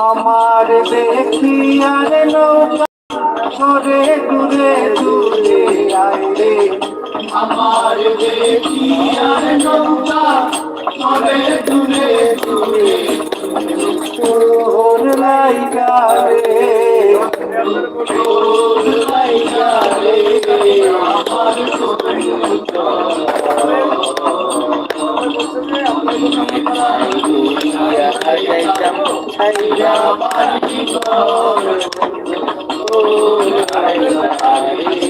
আমার দেখি আর নৌকা সরে দূরে দূরে আইরে আমার দেখি আর নৌকা চলে দূরে দূরে তোর আমার Thank you.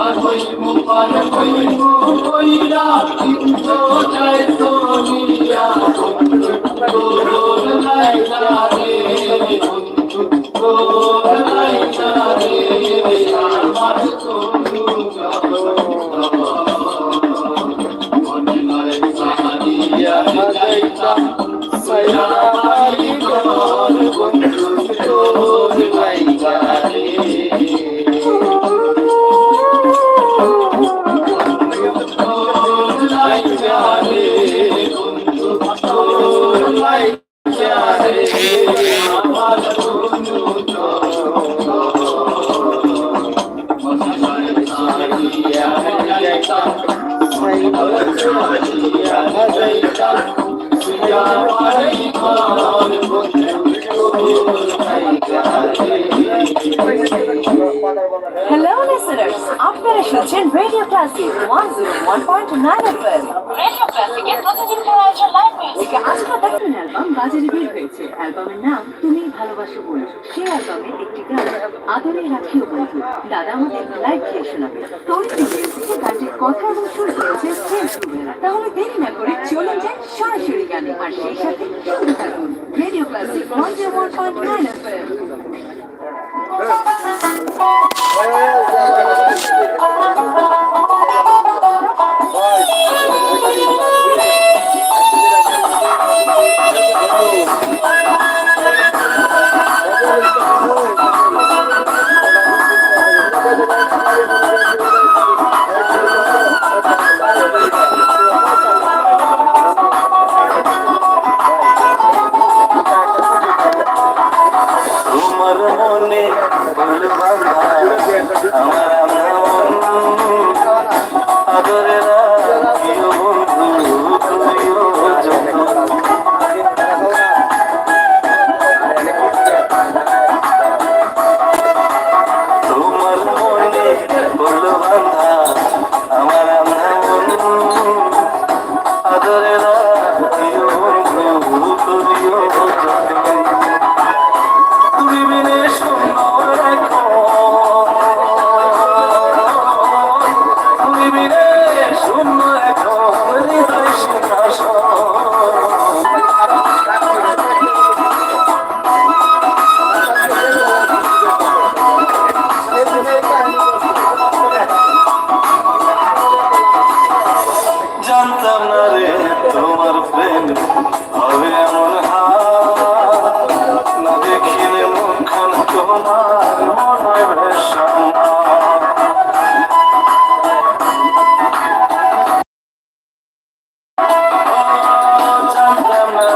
আর হইব পার হইব কইরা কিন্তু যায় লাইগা রে বন্ধু, তোর লাইগা রে আমার তনু যাইতা সয়া বন্ধু। শুনছেন radio classic one zero one point nine F M radio ক্লাসিকের প্রতিদিন প্রয়াসের লাইভ মিউজিকে আজকে দেখুন অ্যালবাম বাজারে বের হয়েছে। অ্যালবামের নাম তুমি ভালোবাসো বলে। সেই অ্যালবামে একটি গান আদরে রাখিও বন্ধু। দাদা আমাদের লাইভ খেয়ে শোনাবে। তরিত মিউজিকে গানটির কথা এবং সুর করেছে তাহলে দেরি না করে চলে যান সরাসরি গানে। আর সেই সাথে শুনতে থাকুন radio classic one zero one point nine F M i don't Yeah.